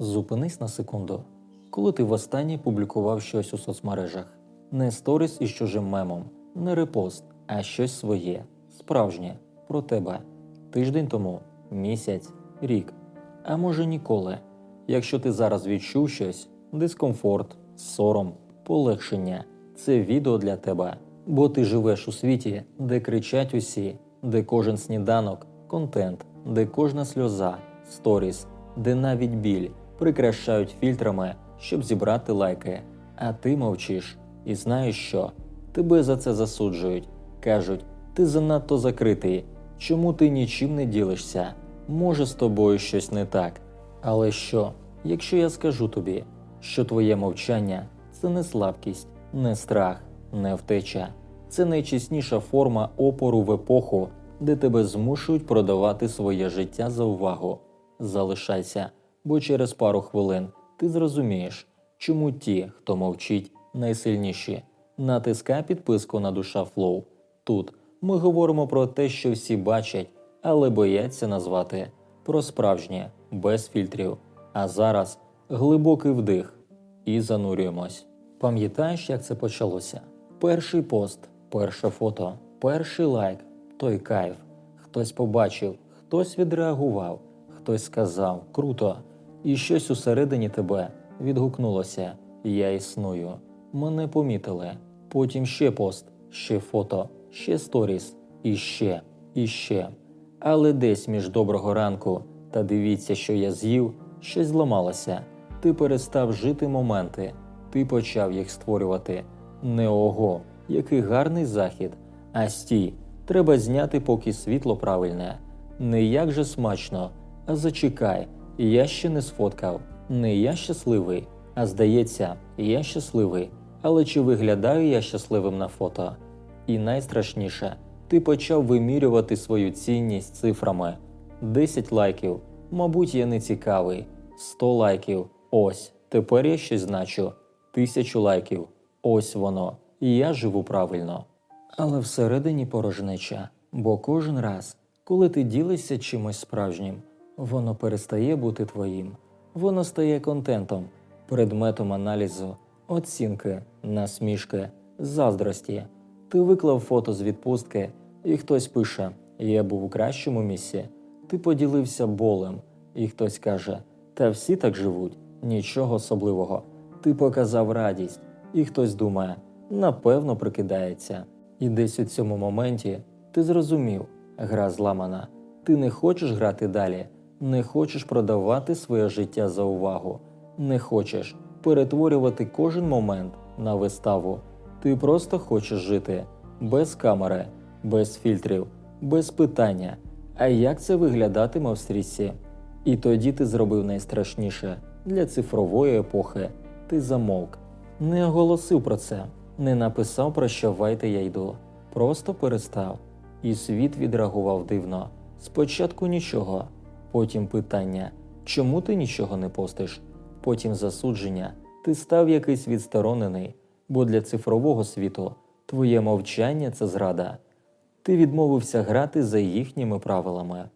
Зупинись на секунду. Коли ти востаннє публікував щось у соцмережах, не сторіс із чужим мемом, не репост, а щось своє, справжнє, про тебе. Тиждень тому, місяць, рік, а може ніколи. Якщо ти зараз відчув щось, дискомфорт, сором, полегшення, це відео для тебе, бо ти живеш у світі, де кричать усі, де кожен сніданок, контент, де кожна сльоза, сторіс, де навіть біль прикрашають фільтрами, щоб зібрати лайки. А ти мовчиш і знаєш що? Тебе за це засуджують. Кажуть, ти занадто закритий. Чому ти нічим не ділишся? Може, з тобою щось не так. Але що, якщо я скажу тобі, що твоє мовчання це не слабкість, не страх, не втеча, це найчесніша форма опору в епоху, де тебе змушують продавати своє життя за увагу. Залишайся, бо через пару хвилин ти зрозумієш, чому ті, хто мовчить, найсильніші. Натискай підписку на душа Флоу. Тут ми говоримо про те, що всі бачать, але бояться назвати про справжнє, без фільтрів. А зараз глибокий вдих і занурюємось. Пам'ятаєш, як це почалося? Перший пост, перше фото, перший лайк, той кайф. Хтось побачив, хтось відреагував, хтось сказав круто, і щось усередині тебе відгукнулося Я існую. Мене помітили. Потім ще пост, ще фото, ще сторіс, і ще, і ще. Але десь між доброго ранку та дивіться, що я з'їв, щось зламалося. Ти перестав жити моменти, ти почав їх створювати. Не ого, який гарний захід. А стій, треба зняти поки світло правильне. Не як же смачно, а зачекай, я ще не сфоткав. Не я щасливий, а здається, я щасливий. Але чи виглядаю я щасливим на фото? І найстрашніше, ти почав вимірювати свою цінність цифрами: 10 лайків, мабуть, я не цікавий, 100 лайків, ось, тепер я щось значу, тисячу лайків, ось воно, я живу правильно. Але всередині порожнеча, бо кожен раз, коли ти ділишся чимось справжнім, воно перестає бути твоїм, воно стає контентом, предметом аналізу, оцінки, насмішки, заздрості. Ти виклав фото з відпустки, і хтось пише: Я був у кращому місці. Ти поділився болем, і хтось каже: Та всі так живуть, нічого особливого. Ти показав радість, і хтось думає, напевно, прикидається. І десь у цьому моменті ти зрозумів, гра зламана. Ти не хочеш грати далі, не хочеш продавати своє життя за увагу, не хочеш перетворювати кожен момент на виставу. Ти просто хочеш жити без камери, без фільтрів, без питання. А як це виглядатиме в стрічці? І тоді ти зробив найстрашніше для цифрової епохи. Ти замовк, не оголосив про це, не написав прощавайте, я йду, просто перестав. І світ відреагував дивно. Спочатку нічого, потім питання, чому ти нічого не постиш? Потім засудження, ти став якийсь відсторонений, бо для цифрового світу твоє мовчання це зрада. Ти відмовився грати за їхніми правилами.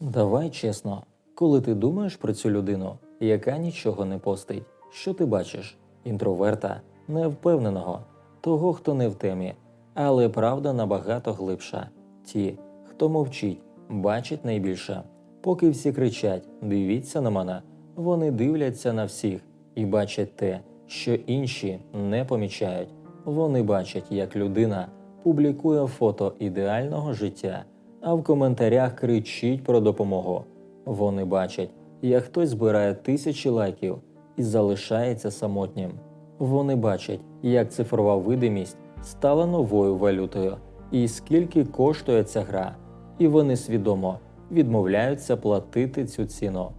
Давай чесно, коли ти думаєш про цю людину, яка нічого не постить, що ти бачиш? Інтроверта, невпевненого, того, хто не в темі, але правда набагато глибша. Ті, хто мовчить, бачить найбільше. Поки всі кричать Дивіться на мене, вони дивляться на всіх і бачать те, що інші не помічають. Вони бачать, як людина публікує фото ідеального життя, а в коментарях кричить про допомогу. Вони бачать, як хтось збирає тисячі лайків і залишається самотнім. Вони бачать, як цифрова видимість стала новою валютою, і скільки коштує ця гра, і вони свідомо відмовляються платити цю ціну.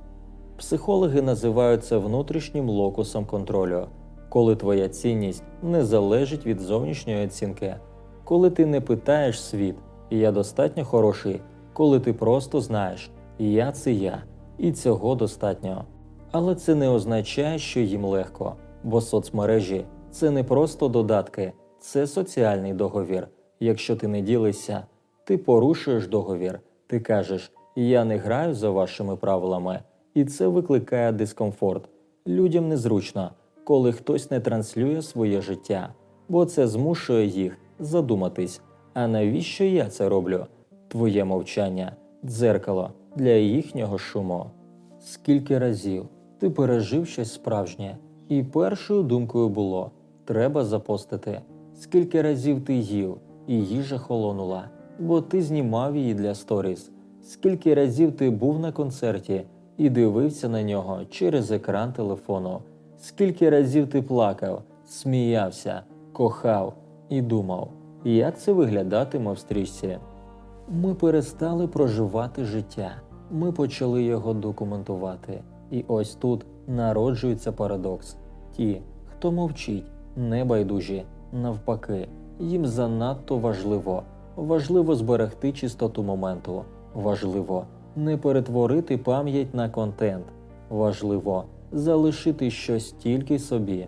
Психологи називають це внутрішнім локусом контролю, коли твоя цінність не залежить від зовнішньої оцінки, коли ти не питаєш світ, я достатньо хороший, коли ти просто знаєш, я це я, і цього достатньо. Але це не означає, що їм легко, бо соцмережі це не просто додатки, це соціальний договір. Якщо ти не ділишся, ти порушуєш договір, ти кажеш, я не граю за вашими правилами, і це викликає дискомфорт. Людям незручно, коли хтось не транслює своє життя, бо це змушує їх задуматись. А навіщо я це роблю? Твоє мовчання, дзеркало для їхнього шуму. Скільки разів ти пережив щось справжнє, і першою думкою було треба запостити. Скільки разів ти їв, і їжа холонула, бо ти знімав її для сторіс. Скільки разів ти був на концерті і дивився на нього через екран телефону. Скільки разів ти плакав, сміявся, кохав і думав, як це виглядатиме в стрічці. Ми перестали проживати життя, ми почали його документувати. І ось тут народжується парадокс. Ті, хто мовчить, небайдужі, навпаки, їм занадто важливо, важливо зберегти чистоту моменту, важливо не перетворити пам'ять на контент, важливо залишити щось тільки собі.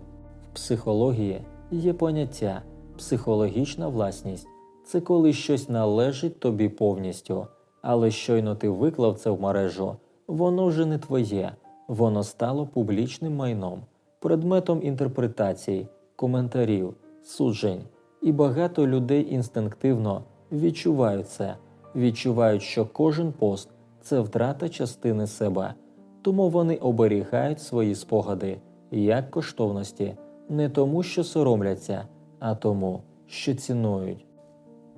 В психології є поняття психологічна власність це коли щось належить тобі повністю, але щойно ти виклав це в мережу, воно вже не твоє, воно стало публічним майном, предметом інтерпретацій, коментарів, суджень. І багато людей інстинктивно відчувають це, відчувають, що кожен пост це втрата частини себе, тому вони оберігають свої спогади як коштовності, не тому, що соромляться, а тому, що цінують.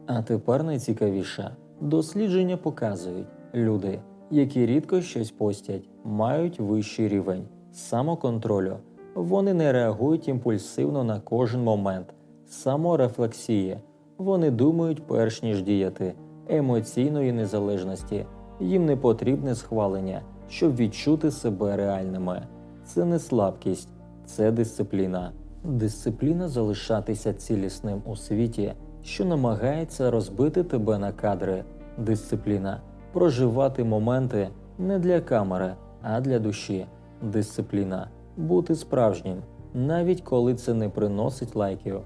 А тепер найцікавіше дослідження показують, люди, які рідко щось постять, мають вищий рівень самоконтролю. Вони не реагують імпульсивно на кожен момент, саморефлексії. Вони думають перш ніж діяти, емоційної незалежності. Їм не потрібне схвалення, щоб відчути себе реальними. Це не слабкість, це дисципліна. Дисципліна залишатися цілісним у світі, що намагається розбити тебе на кадри. Дисципліна проживати моменти не для камери, а для душі. Дисципліна бути справжнім, навіть коли це не приносить лайків.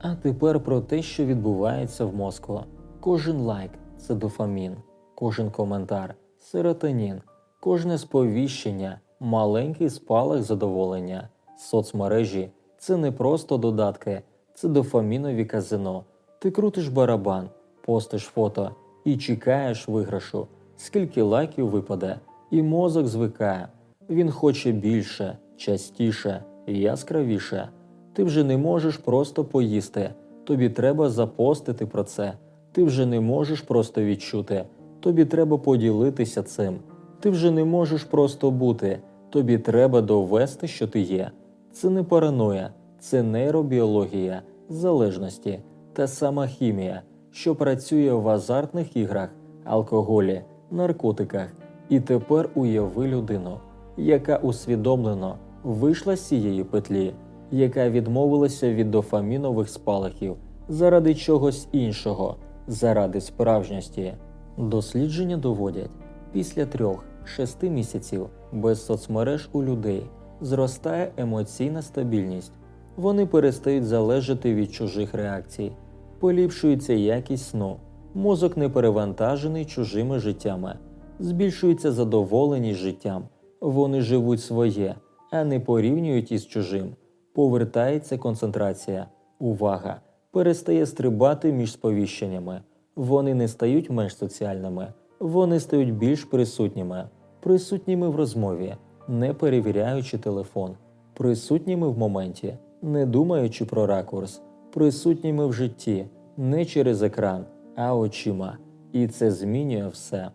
А тепер про те, що відбувається в мозку. Кожен лайк це дофамін, кожен коментар серотонін, кожне сповіщення, маленький спалах задоволення. Соцмережі це не просто додатки, це дофамінові казино. Ти крутиш барабан, постиш фото і чекаєш виграшу, скільки лайків випаде, і мозок звикає. Він хоче більше, частіше, яскравіше. Ти вже не можеш просто поїсти. Тобі треба запостити про це. Ти вже не можеш просто відчути. Тобі треба поділитися цим. Ти вже не можеш просто бути. Тобі треба довести, що ти є. Це не параноя, це нейробіологія, залежності, та сама хімія, що працює в азартних іграх, алкоголі, наркотиках. І тепер уяви людину, яка усвідомлено вийшла з цієї петлі, яка відмовилася від дофамінових спалахів заради чогось іншого, заради справжності. Дослідження доводять, після трьох-шести місяців без соцмереж у людей зростає емоційна стабільність. Вони перестають залежати від чужих реакцій, поліпшується якість сну, мозок не перевантажений чужими життями, збільшується задоволеність життям, вони живуть своє, а не порівнюють із чужим. Повертається концентрація, увага, перестає стрибати між сповіщеннями. Вони не стають менш соціальними, вони стають більш присутніми, присутніми в розмові, не перевіряючи телефон, присутніми в моменті, не думаючи про ракурс, присутніми в житті, не через екран, а очима. І це змінює все.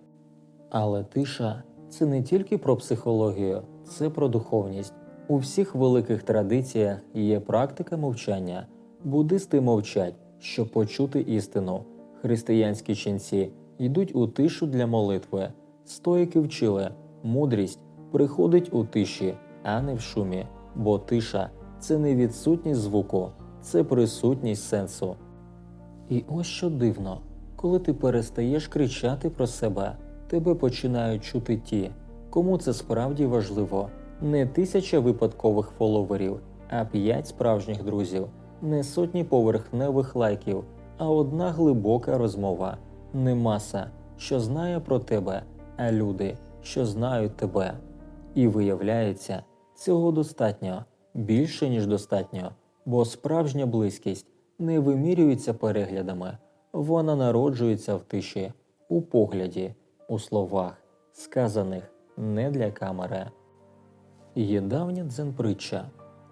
Але тиша це не тільки про психологію, це про духовність. У всіх великих традиціях є практика мовчання. Буддисти мовчать, щоб почути істину. Християнські ченці йдуть у тишу для молитви. Стоїки вчили, мудрість приходить у тиші, а не в шумі, бо тиша це не відсутність звуку, це присутність сенсу. І ось що дивно, коли ти перестаєш кричати про себе, тебе починають чути ті, кому це справді важливо. Не тисяча випадкових фоловерів, а п'ять справжніх друзів, не сотні поверхневих лайків, а одна глибока розмова, не маса, що знає про тебе, а люди, що знають тебе. І виявляється, цього достатньо, більше, ніж достатньо, бо справжня близькість не вимірюється переглядами, вона народжується в тиші, у погляді, у словах, сказаних не для камери. Є давня дзен-притча.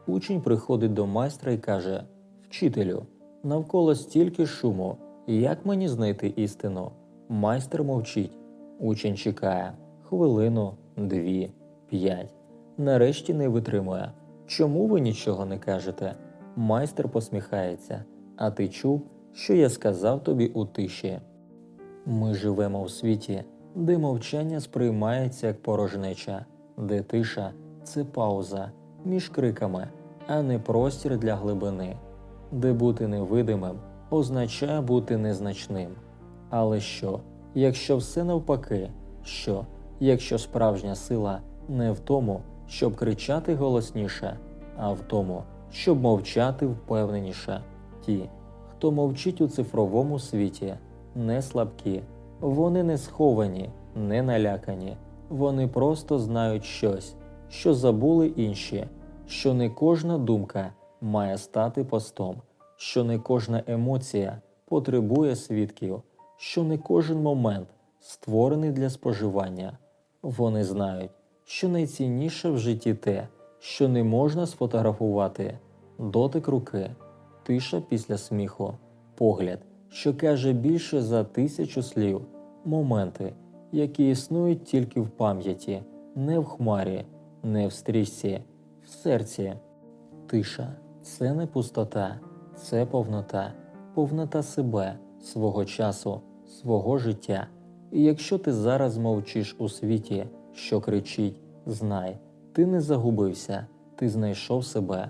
Учень приходить до майстра і каже: Вчителю, навколо стільки шуму, як мені знайти істину? Майстер мовчить. Учень чекає хвилину, дві, п'ять. Нарешті не витримує. Чому ви нічого не кажете? Майстер посміхається. А ти чув, що я сказав тобі у тиші? Ми живемо в світі, де мовчання сприймається як порожнеча, де тиша це пауза між криками, а не простір для глибини, де бути невидимим означає бути незначним. Але що, якщо все навпаки, що, якщо справжня сила не в тому, щоб кричати голосніше, а в тому, щоб мовчати впевненіше, ті, хто мовчить у цифровому світі, не слабкі, вони не сховані, не налякані, вони просто знають щось, що забули інші, що не кожна думка має стати постом, що не кожна емоція потребує свідків, що не кожен момент створений для споживання. Вони знають, що найцінніше в житті те, що не можна сфотографувати, дотик руки, тиша після сміху, погляд, що каже більше за тисячу слів, моменти, які існують тільки в пам'яті, не в хмарі, не в стрічці, в серці. Тиша це не пустота, це повнота, повнота себе, свого часу, свого життя. І якщо ти зараз мовчиш у світі, що кричить, знай, ти не загубився, ти знайшов себе.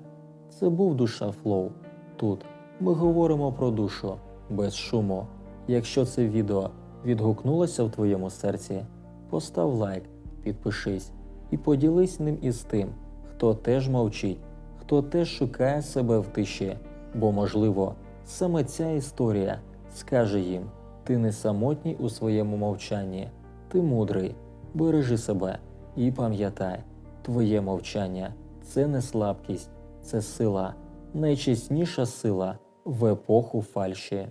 Це був душа Флоу. Тут ми говоримо про душу без шуму. Якщо це відео відгукнулося в твоєму серці, постав лайк, підпишись і поділись ним із тим, хто теж мовчить, хто теж шукає себе в тиші, бо, можливо, саме ця історія скаже їм: ти не самотній у своєму мовчанні, ти мудрий, бережи себе і пам'ятай, твоє мовчання це не слабкість, це сила, найчесніша сила в епоху фальші.